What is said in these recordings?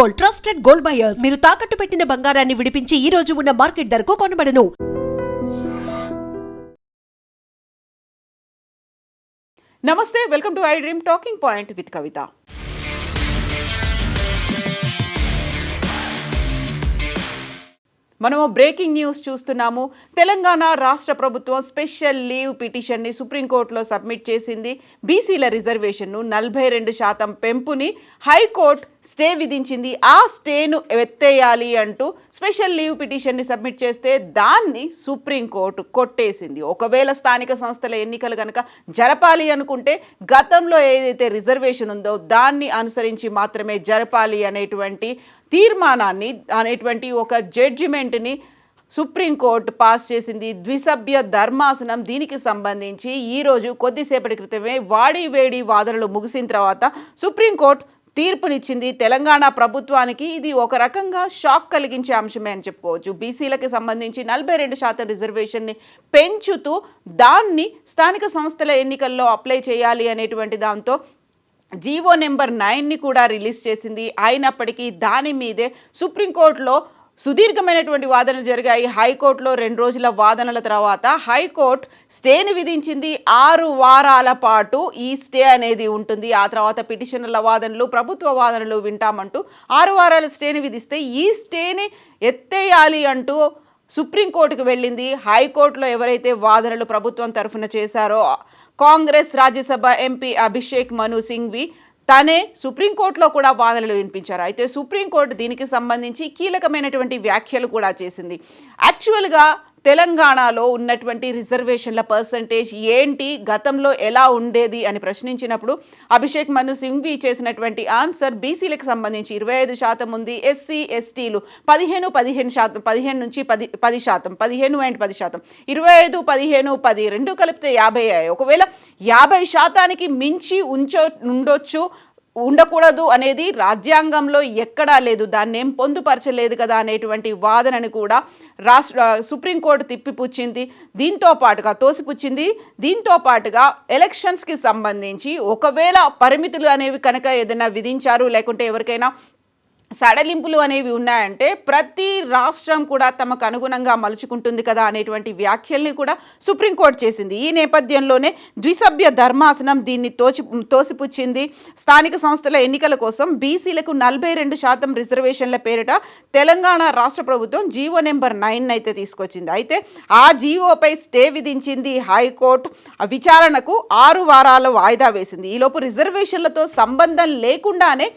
Gold trusted gold buyers. మీరు తాకట్టు పెట్టిన బంగారాన్ని విడిపించి ఈ రోజు ఉన్న మార్కెట్ ధరకు కొనబడను. నమస్తే welcome to I dream talking point with Kavitha. మనము బ్రేకింగ్ న్యూస్ చూస్తున్నాము. తెలంగాణ రాష్ట్ర ప్రభుత్వం స్పెషల్ లీవ్ పిటిషన్ని సుప్రీంకోర్టులో సబ్మిట్ చేసింది. బీసీల రిజర్వేషన్ను నలభై రెండు శాతం పెంపుని హైకోర్టు స్టే విధించింది. ఆ స్టేను ఎత్తేయాలి అంటూ స్పెషల్ లీవ్ పిటిషన్ని సబ్మిట్ చేస్తే దాన్ని సుప్రీంకోర్టు కొట్టేసింది. ఒకవేళ స్థానిక సంస్థల ఎన్నికలు కనుక జరపాలి అనుకుంటే గతంలో ఏదైతే రిజర్వేషన్ ఉందో దాన్ని అనుసరించి మాత్రమే జరపాలి అనేటువంటి తీర్మానాన్ని అనేటువంటి ఒక జడ్జిమెంట్ని సుప్రీంకోర్టు పాస్ చేసింది. ద్విసభ్య ధర్మాసనం దీనికి సంబంధించి ఈరోజు కొద్దిసేపటి క్రితమే వాడి వేడి వాదనలు ముగిసిన తర్వాత సుప్రీంకోర్టు తీర్పునిచ్చింది తెలంగాణ ప్రభుత్వానికి. ఇది ఒక రకంగా షాక్ కలిగించే అంశమే అని చెప్పుకోవచ్చు. బీసీలకు సంబంధించి నలభై రెండు శాతం రిజర్వేషన్ని పెంచుతూ దాన్ని స్థానిక సంస్థల ఎన్నికల్లో అప్లై చేయాలి అనేటువంటి దాంతో జీవో నెంబర్ నైన్ని కూడా రిలీజ్ చేసింది. అయినప్పటికీ దాని మీదే సుప్రీంకోర్టులో సుదీర్ఘమైనటువంటి వాదనలు జరిగాయి. హైకోర్టులో రెండు రోజుల వాదనల తర్వాత హైకోర్టు స్టేని విధించింది. ఆరు వారాల పాటు ఈ స్టే అనేది ఉంటుంది. ఆ తర్వాత పిటిషనర్ల వాదనలు ప్రభుత్వ వాదనలు వింటామంటూ ఆరు వారాల స్టేని విధిస్తే ఈ స్టేని ఎత్తేయాలి అంటూ సుప్రీంకోర్టుకు వెళ్ళింది. హైకోర్టులో ఎవరైతే వాదనలు ప్రభుత్వం తరఫున చేశారో కాంగ్రెస్ రాజ్యసభ ఎంపీ అభిషేక్ మను సింఘ్వి తనే సుప్రీంకోర్టులో కూడా వాదనలు వినిపించారు. అయితే సుప్రీంకోర్టు దీనికి సంబంధించి కీలకమైనటువంటి వ్యాఖ్యలు కూడా చేసింది. యాక్చువల్గా తెలంగాణలో ఉన్నటువంటి రిజర్వేషన్ల పర్సంటేజ్ ఏంటి? గతంలో ఎలా ఉండేది? అని ప్రశ్నించినప్పుడు అభిషేక్ మను సింఘ్వి చేసినటువంటి ఆన్సర్ బీసీలకు సంబంధించి ఇరవై ఐదు శాతం ఉంది. ఎస్సీ ఎస్టీలు పదిహేను పదిహేను శాతం పదిహేను నుంచి పది పది శాతం పదిహేను అండ్ పది శాతం ఇరవై ఐదు పదిహేను పది రెండు కలిపితే యాభై అయ్యాయి. ఒకవేళ యాభై శాతానికి మించి ఉంచో ఉండొచ్చు ఉండకూడదు అనేది రాజ్యాంగంలో ఎక్కడా లేదు. దాన్ని ఏం పొందుపరచలేదు కదా అనేటువంటి వాదనని కూడా రాష్ట్ర సుప్రీంకోర్టు తిప్పిపుచ్చింది. దీంతో పాటుగా తోసిపుచ్చింది. దీంతో పాటుగా ఎలక్షన్స్కి సంబంధించి ఒకవేళ పరిమితులు అనేవి కనుక ఏదైనా విధించారు లేకుంటే ఎవరికైనా సడలింపులు అనేవి ఉన్నాయంటే ప్రతి రాష్ట్రం కూడా తమకు అనుగుణంగా మలుచుకుంటుంది కదా అనేటువంటి వ్యాఖ్యల్ని కూడా సుప్రీంకోర్టు చేసింది. ఈ నేపథ్యంలోనే ద్విసభ్య ధర్మాసనం దీన్ని తోచి తోసిపుచ్చింది. స్థానిక సంస్థల ఎన్నికల కోసం బీసీలకు నలభై రెండు శాతం రిజర్వేషన్ల పేరిట తెలంగాణ రాష్ట్ర ప్రభుత్వం జీవో నెంబర్ నైన్ అయితే తీసుకొచ్చింది. అయితే ఆ జీవోపై స్టే విధించింది హైకోర్టు. విచారణకు ఆరు వారాల వాయిదా వేసింది. ఈలోపు రిజర్వేషన్లతో సంబంధం లేకుండానే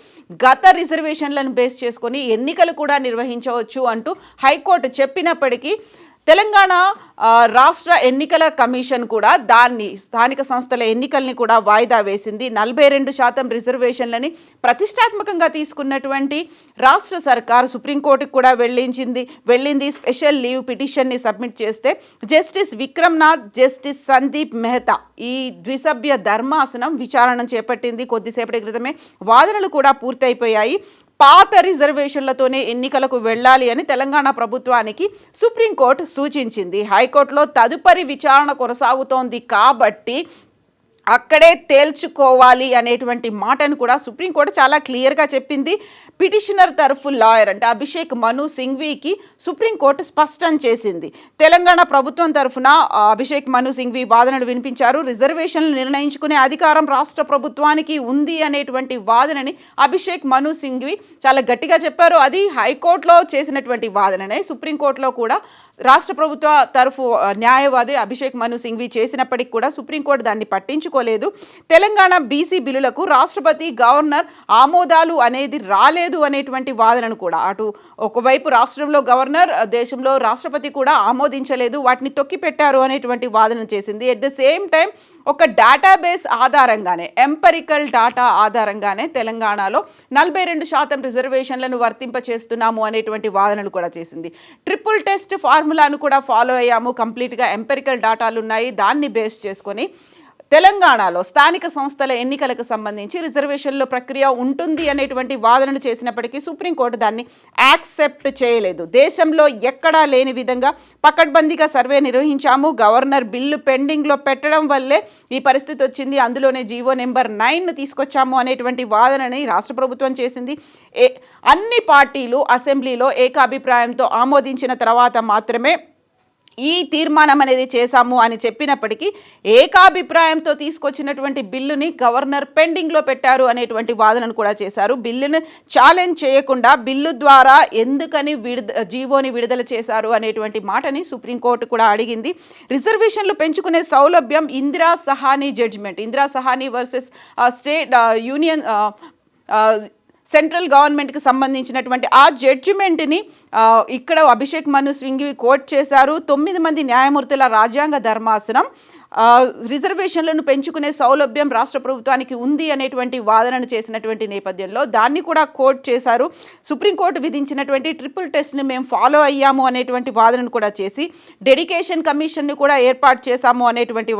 గత రిజర్వేషన్లను బేస్ చేసుకొని ఎన్నికలు కూడా నిర్వహించవచ్చు అంటూ హైకోర్టు చెప్పినప్పటికీ తెలంగాణ రాష్ట్ర ఎన్నికల కమిషన్ కూడా దాన్ని స్థానిక సంస్థల ఎన్నికల్ని కూడా వాయిదా వేసింది. నలభై రెండు శాతం రిజర్వేషన్లని ప్రతిష్టాత్మకంగా తీసుకున్నటువంటి రాష్ట్ర సర్కార్ సుప్రీంకోర్టుకు కూడా వెళ్ళించింది. వెళ్ళింది స్పెషల్ లీవ్ పిటిషన్ని సబ్మిట్ చేస్తే జస్టిస్ విక్రమ్నాథ్ జస్టిస్ సందీప్ మెహతా ఈ ద్విసభ్య ధర్మాసనం విచారణ చేపట్టింది. కొద్దిసేపటి క్రితమే వాదనలు కూడా పూర్తయిపోయాయి. పాత రిజర్వేషన్లతోనే ఎన్నికలకు వెళ్ళాలి అని తెలంగాణ ప్రభుత్వానికి సుప్రీంకోర్టు సూచించింది. హైకోర్టులో తదుపరి విచారణ కొనసాగుతోంది కాబట్టి అక్కడే తేల్చుకోవాలి అనేటువంటి మాటను కూడా సుప్రీంకోర్టు చాలా క్లియర్గా చెప్పింది. పిటిషనర్ తరఫు లాయర్ అంటే అభిషేక్ మను సింఘ్వీకి సుప్రీంకోర్టు స్పష్టం చేసింది. తెలంగాణ ప్రభుత్వం తరఫున అభిషేక్ మను సింఘ్వి వాదనలు వినిపించారు. రిజర్వేషన్లు నిర్ణయించుకునే అధికారం రాష్ట్ర ప్రభుత్వానికి ఉంది అనేటువంటి వాదనని అభిషేక్ మను సింఘ్వి చాలా గట్టిగా చెప్పారు. అది హైకోర్టులో చేసినటువంటి వాదననే. సుప్రీంకోర్టులో కూడా రాష్ట్ర ప్రభుత్వ తరఫు న్యాయవాది అభిషేక్ మను సింఘ్వి చేసినప్పటికీ కూడా సుప్రీంకోర్టు దాన్ని పట్టించుకోలేదు. తెలంగాణ బీసీ బిల్లులకు రాష్ట్రపతి గవర్నర్ ఆమోదాలు అనేది రాలేదు. లేదు అనేటువంటి వాదనను కూడా. అటు ఒకవైపు రాష్ట్రంలో గవర్నర్ దేశంలో రాష్ట్రపతి కూడా ఆమోదించలేదు వాటిని తొక్కిపెట్టారు అనేటువంటి వాదన చేసింది. ఎట్ ద సేమ్ టైం ఒక డేటాబేస్ ఆధారంగానే ఎంపరికల్ డాటా ఆధారంగానే తెలంగాణలో నలభై రెండు శాతం రిజర్వేషన్లను వర్తింపచేస్తున్నాము అనేటువంటి వాదనలు కూడా చేసింది. ట్రిపుల్ టెస్ట్ ఫార్ములాను కూడా ఫాలో అయ్యాము. కంప్లీట్గా ఎంపెరికల్ డాటాలు ఉన్నాయి. దాన్ని బేస్ చేసుకొని తెలంగాణలో స్థానిక సంస్థల ఎన్నికలకు సంబంధించి రిజర్వేషన్ల ప్రక్రియ ఉంటుంది అనేటువంటి వాదనను చేసినప్పటికీ సుప్రీంకోర్టు దాన్ని యాక్సెప్ట్ చేయలేదు. దేశంలో ఎక్కడా లేని విధంగా పకడ్బందీగా సర్వే నిర్వహించాము. గవర్నర్ బిల్లు పెండింగ్లో పెట్టడం వల్లే ఈ పరిస్థితి వచ్చింది. అందులోనే జీవో నెంబర్ నైన్ తీసుకొచ్చాము అనేటువంటి వాదనని రాష్ట్ర ప్రభుత్వం చేసింది. ఏ అన్ని పార్టీలు అసెంబ్లీలో ఏకాభిప్రాయంతో ఆమోదించిన తర్వాత మాత్రమే ఈ తీర్మానం అనేది చేశాము అని చెప్పినప్పటికీ ఏకాభిప్రాయంతో తీసుకొచ్చినటువంటి బిల్లుని గవర్నర్ పెండింగ్లో పెట్టారు అనేటువంటి వాదనను కూడా చేశారు. బిల్లును ఛాలెంజ్ చేయకుండా బిల్లు ద్వారా ఎందుకని విడుద జీవోని విడుదల చేశారు అనేటువంటి మాటని సుప్రీంకోర్టు కూడా అడిగింది. రిజర్వేషన్లు పెంచుకునే సౌలభ్యం Indira Sawhney judgment. Indira Sawhney versus state union central గవర్నమెంట్కి సంబంధించినటువంటి ఆ జడ్జిమెంట్ని ఇక్కడ అభిషేక్ మను స్వింగివి కోట్ చేశారు. తొమ్మిది మంది న్యాయమూర్తుల రాజ్యాంగ ధర్మాసనం రిజర్వేషన్లను పెంచుకునే సౌలభ్యం రాష్ట్ర ప్రభుత్వానికి ఉంది అనేటువంటి వాదనను చేసినటువంటి నేపథ్యంలో దాన్ని కూడా కోర్ట్ చేశారు. సుప్రీంకోర్టు విధించినటువంటి ట్రిపుల్ టెస్ట్ని మేము ఫాలో అయ్యాము అనేటువంటి వాదనను కూడా చేసి డెడికేషన్ కమిషన్ను కూడా ఏర్పాటు చేశాము అనేటువంటి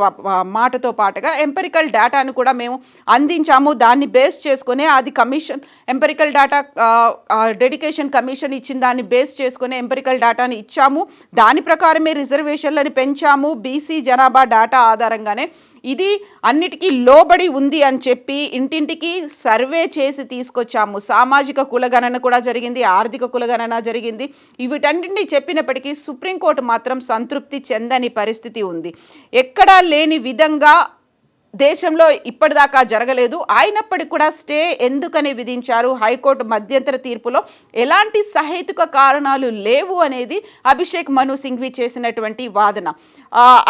మాటతో పాటుగా ఎంపెరికల్ డేటాను కూడా మేము అందించాము. దాన్ని బేస్ చేసుకునే అది commission empirical data dedication commission ఇచ్చిన దాన్ని బేస్ చేసుకునే ఎంపెరికల్ డేటాని ఇచ్చాము. దాని ప్రకారమే రిజర్వేషన్లని పెంచాము. బీసీ జనాభా డేటా ఆధారంగానే ఇది అన్నిటికీ లోబడి ఉంది అని చెప్పి ఇంటింటికి సర్వే చేసి తీసుకొచ్చాము. సామాజిక కులగణన కూడా జరిగింది ఆర్థిక కులగణన జరిగింది. వీటన్నింటినీ చెప్పినప్పటికీ సుప్రీంకోర్టు మాత్రం సంతృప్తి చెందని పరిస్థితి ఉంది. ఎక్కడా లేని విధంగా దేశంలో ఇప్పటిదాకా జరగలేదు. అయినప్పటికీ కూడా స్టే ఎందుకని విధించారు? హైకోర్టు మధ్యంతర తీర్పులో ఎలాంటి సహేతుక కారణాలు లేవు అనేది అభిషేక్ మను సింఘ్వి చేసినటువంటి వాదన.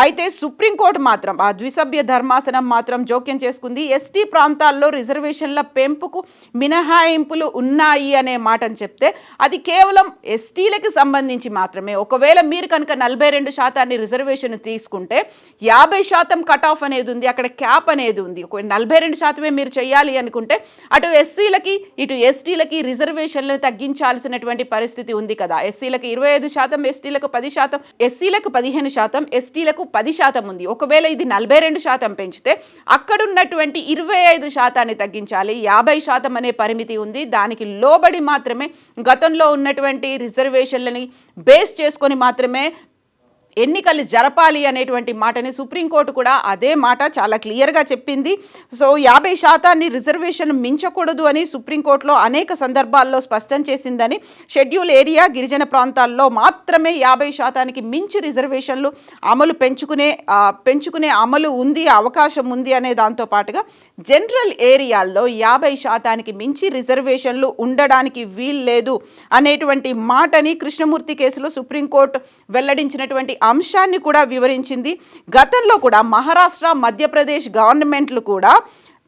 అయితే సుప్రీంకోర్టు మాత్రం ఆ ద్విసభ్య ధర్మాసనం మాత్రం జోక్యం చేసుకుంది. ఎస్టీ ప్రాంతాల్లో రిజర్వేషన్ల పెంపుకు మినహాయింపులు ఉన్నాయి అనే మాటని చెప్తే అది కేవలం ఎస్టీలకు సంబంధించి మాత్రమే. ఒకవేళ మీరు కనుక నలభై రెండు శాతాన్ని రిజర్వేషన్ తీసుకుంటే యాభై శాతం కట్ ఆఫ్ అనేది ఉంది. అక్కడ క్యాప్ అనేది ఉంది. ఒక నలభై రెండు శాతమే మీరు చేయాలి అనుకుంటే అటు ఎస్సీలకి ఇటు ఎస్టీలకి రిజర్వేషన్లను తగ్గించాల్సినటువంటి పరిస్థితి ఉంది కదా. ఎస్సీలకు ఇరవై ఐదు శాతం ఎస్టీలకు పది శాతం ఎస్సీలకు పదిహేను శాతం ఎస్టీలకు పది శాతం ఉంది. ఒకవేళ ఇది నలభై రెండు శాతం పెంచితే అక్కడున్నటువంటి ఇరవై ఐదు శాతాన్ని తగ్గించాలి. యాభై శాతం అనే పరిమితి ఉంది. దానికి లోబడి మాత్రమే గతంలో ఉన్నటువంటి రిజర్వేషన్లని బేస్ చేసుకొని మాత్రమే ఎన్నికలు జరపాలి అనేటువంటి మాటని సుప్రీంకోర్టు కూడా అదే మాట చాలా క్లియర్గా చెప్పింది. సో యాభై శాతాన్ని రిజర్వేషన్ మించకూడదు అని సుప్రీంకోర్టులో అనేక సందర్భాల్లో స్పష్టం చేసిందని షెడ్యూల్ ఏరియా గిరిజన ప్రాంతాల్లో మాత్రమే యాభై శాతానికి మించి రిజర్వేషన్లు అమలు పెంచుకునే పెంచుకునే అమలు ఉంది అవకాశం ఉంది అనే దాంతో పాటుగా జనరల్ ఏరియాల్లో యాభై శాతానికి మించి రిజర్వేషన్లు ఉండడానికి వీల్లేదు అనేటువంటి మాటని కృష్ణమూర్తి కేసులో సుప్రీంకోర్టు వెల్లడించినటువంటి అంశాన్ని కూడా వివరించింది. గతంలో కూడా మహారాష్ట్ర మధ్యప్రదేశ్ గవర్నమెంట్లు కూడా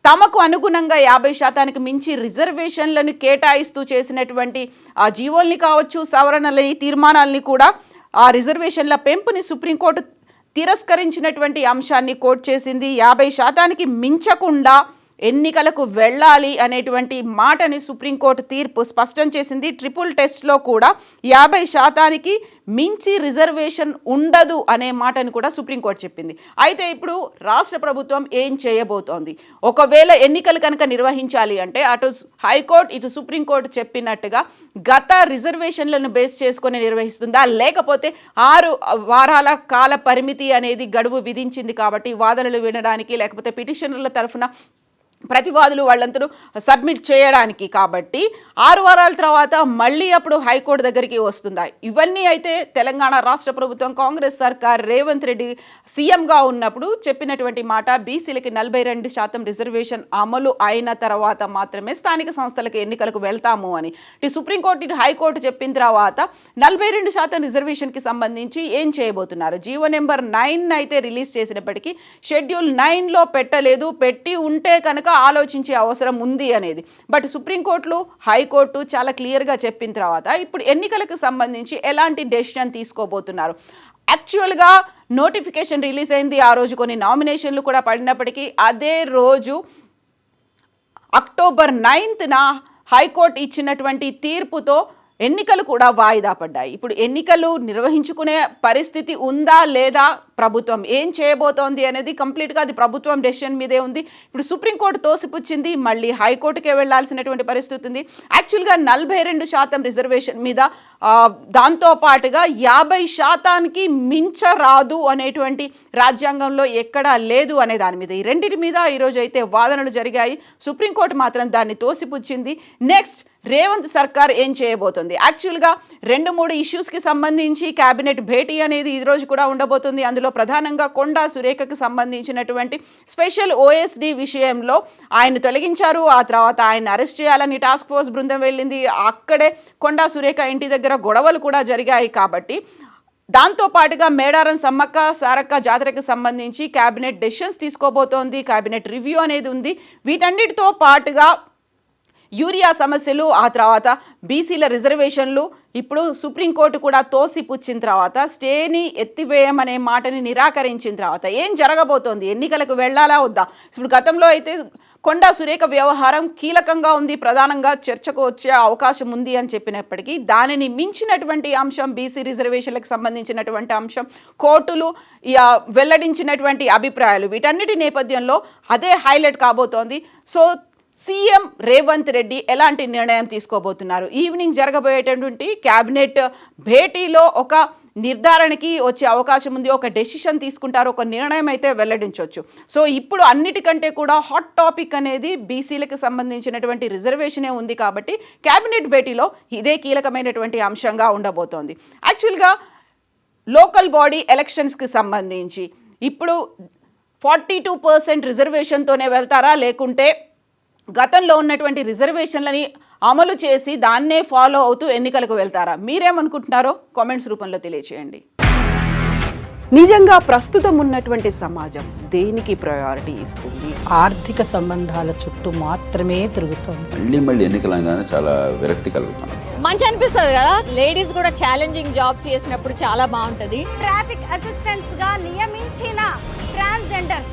తమకు అనుగుణంగా యాభై శాతానికి మించి రిజర్వేషన్లను కేటాయిస్తూ చేసినటువంటి ఆ జీవోల్ని కావచ్చు సవరణలని తీర్మానాల్ని కూడా ఆ రిజర్వేషన్ల పెంపుని సుప్రీంకోర్టు తిరస్కరించినటువంటి అంశాన్ని కోర్టు చేసింది. యాభై శాతానికి మించకుండా ఎన్నికలకు వెళ్ళాలి అనేటువంటి మాటని సుప్రీంకోర్టు తీర్పు స్పష్టం చేసింది. ట్రిపుల్ టెస్ట్లో కూడా యాభై శాతానికి మించి రిజర్వేషన్ ఉండదు అనే మాటని కూడా సుప్రీంకోర్టు చెప్పింది. అయితే ఇప్పుడు రాష్ట్ర ప్రభుత్వం ఏం చేయబోతోంది? ఒకవేళ ఎన్నికలు కనుక నిర్వహించాలి అంటే అటు హైకోర్టు ఇటు సుప్రీంకోర్టు చెప్పినట్టుగా గత రిజర్వేషన్లను బేస్ చేసుకొని నిర్వహిస్తుందా? లేకపోతే ఆరు వారాల కాల పరిమితి అనేది గడువు విధించింది కాబట్టి వాదనలు వినడానికి లేకపోతే పిటిషనర్ల తరఫున ప్రతివాదులు వాళ్ళందరూ సబ్మిట్ చేయడానికి కాబట్టి ఆరు వారాల తర్వాత మళ్ళీ అప్పుడు హైకోర్టు దగ్గరికి వస్తుందా. ఇవన్నీ అయితే తెలంగాణ రాష్ట్ర ప్రభుత్వం కాంగ్రెస్ సర్కార్ రేవంత్ రెడ్డి సీఎంగా ఉన్నప్పుడు చెప్పినటువంటి మాట బీసీలకి నలభై రెండు శాతం రిజర్వేషన్ అమలు అయిన తర్వాత మాత్రమే స్థానిక సంస్థలకు ఎన్నికలకు వెళ్తాము అని. ఇటు సుప్రీంకోర్టు ఇటు హైకోర్టు చెప్పిన తర్వాత నలభై రెండు శాతం రిజర్వేషన్కి సంబంధించి ఏం చేయబోతున్నారు? జీవో నెంబర్ నైన్ అయితే రిలీజ్ చేసినప్పటికీ షెడ్యూల్ నైన్లో పెట్టలేదు. పెట్టి ఉంటే కనుక ఆలోచించే అవసరం ఉంది అనేది. బట్ సుప్రీంకోర్టులు హైకోర్టు చాలా క్లియర్గా చెప్పిన తర్వాత ఇప్పుడు ఎన్నికలకు సంబంధించి ఎలాంటి డెసిషన్ తీసుకోబోతున్నారు? యాక్చువల్గా నోటిఫికేషన్ రిలీజ్ అయింది ఆ రోజు కొన్ని నామినేషన్లు కూడా పడినప్పటికీ అదే రోజు అక్టోబర్ నైన్త్న హైకోర్టు ఇచ్చినటువంటి తీర్పుతో ఎన్నికలు కూడా వాయిదా పడ్డాయి. ఇప్పుడు ఎన్నికలు నిర్వహించుకునే పరిస్థితి ఉందా లేదా ప్రభుత్వం? ఏం చేయబోతోంది అనేది కంప్లీట్గా అది ప్రభుత్వం డెసిషన్ మీదే ఉంది. ఇప్పుడు సుప్రీంకోర్టు తోసిపుచ్చింది మళ్ళీ హైకోర్టుకే వెళ్ళాల్సినటువంటి పరిస్థితి ఉంది. యాక్చువల్గా నలభై రెండు శాతం రిజర్వేషన్ మీద దాంతోపాటుగా దాంతో పాటుగా యాభై శాతానికి మించరాదు అనేటువంటి రాజ్యాంగంలో ఎక్కడా లేదు అనే దాని మీద. ఈ రెండింటి మీద ఈరోజు అయితే వాదనలు జరిగాయి. సుప్రీంకోర్టు మాత్రం దాన్ని తోసిపుచ్చింది. నెక్స్ట్ రేవంత్ సర్కార్ ఏం చేయబోతుంది? యాక్చువల్గా రెండు మూడు ఇష్యూస్కి సంబంధించి క్యాబినెట్ భేటీ అనేది ఈ రోజు కూడా ఉండబోతుంది. అందులో ప్రధానంగా కొండా సురేఖకు సంబంధించినటువంటి స్పెషల్ ఓఎస్డి విషయంలో ఆయన తొలగించారు. ఆ తర్వాత ఆయన అరెస్ట్ చేయాలని టాస్క్ ఫోర్స్ బృందం వెళ్ళింది. అక్కడే కొండా సురేఖ ఇంటి దగ్గర గొడవలు కూడా జరిగాయి కాబట్టి దాంతో పాటుగా మేడారం సమ్మక్క సారక్క జాతరకు సంబంధించి క్యాబినెట్ డెసిషన్స్ తీసుకోబోతోంది. క్యాబినెట్ రివ్యూ అనేది ఉంది. వీటన్నిటితో పాటుగా యూరియా సమస్యలు ఆ తర్వాత బీసీల రిజర్వేషన్లు ఇప్పుడు సుప్రీంకోర్టు కూడా తోసిపుచ్చిన తర్వాత స్టేని ఎత్తివేయమనే మాటని నిరాకరించిన తర్వాత ఏం జరగబోతోంది? ఎన్నికలకు వెళ్ళాలా వద్దా? ఇప్పుడు గతంలో అయితే కొండా సురేఖ వ్యవహారం కీలకంగా ఉంది ప్రధానంగా చర్చకు వచ్చే అవకాశం ఉంది అని చెప్పినప్పటికీ దానిని మించినటువంటి అంశం బీసీ రిజర్వేషన్లకు సంబంధించినటువంటి అంశం కోర్టులు ఇక వెల్లడించినటువంటి అభిప్రాయాలు వీటన్నిటి నేపథ్యంలో అదే హైలైట్ కాబోతోంది. సో సీఎం రేవంత్ రెడ్డి ఎలాంటి నిర్ణయం తీసుకోబోతున్నారు? ఈవినింగ్ జరగబోయేటటువంటి క్యాబినెట్ భేటీలో ఒక నిర్ధారణకి వచ్చే అవకాశం ఉంది. ఒక డెసిషన్ తీసుకుంటారు. ఒక నిర్ణయం అయితే వెల్లడించవచ్చు సో ఇప్పుడు అన్నిటికంటే కూడా హాట్ టాపిక్ అనేది బీసీలకు సంబంధించినటువంటి రిజర్వేషనే ఉంది కాబట్టి క్యాబినెట్ భేటీలో ఇదే కీలకమైనటువంటి అంశంగా ఉండబోతోంది. యాక్చువల్గా లోకల్ బాడీ ఎలక్షన్స్కి సంబంధించి ఇప్పుడు ఫార్టీ టూ పర్సెంట్ రిజర్వేషన్తోనే వెళ్తారా? లేకుంటే గతంలో ఉన్నటువంటి రిజర్వేషన్లని అమలు చేసి దాన్నే ఫాలో అవుతూ ఎన్నికలకు వెళ్తారా? మీరేమనుకుంటున్నారో కామెంట్స్ రూపంలో తెలియచేయండి. నిజంగా ప్రస్తుతం ఉన్నటువంటి సమాజం దేనికి ప్రయారిటీ ఇస్తుంది? ఆర్థిక సంబంధాల చుట్టూ మాత్రమే తిరుగుతోంది. మళ్ళీ మళ్ళీ ఎన్నికలంగానే చాలా విరక్తి కలుగుతున్నాం మంచి అనిపిస్తుంది కదా? లేడీస్ కూడా ఛాలెంజింగ్ జాబ్స్ చేసినప్పుడు చాలా బాగుంటది. ట్రాఫిక్ అసిస్టెంట్స్గా నియమించిన ట్రాన్స్జెండర్స్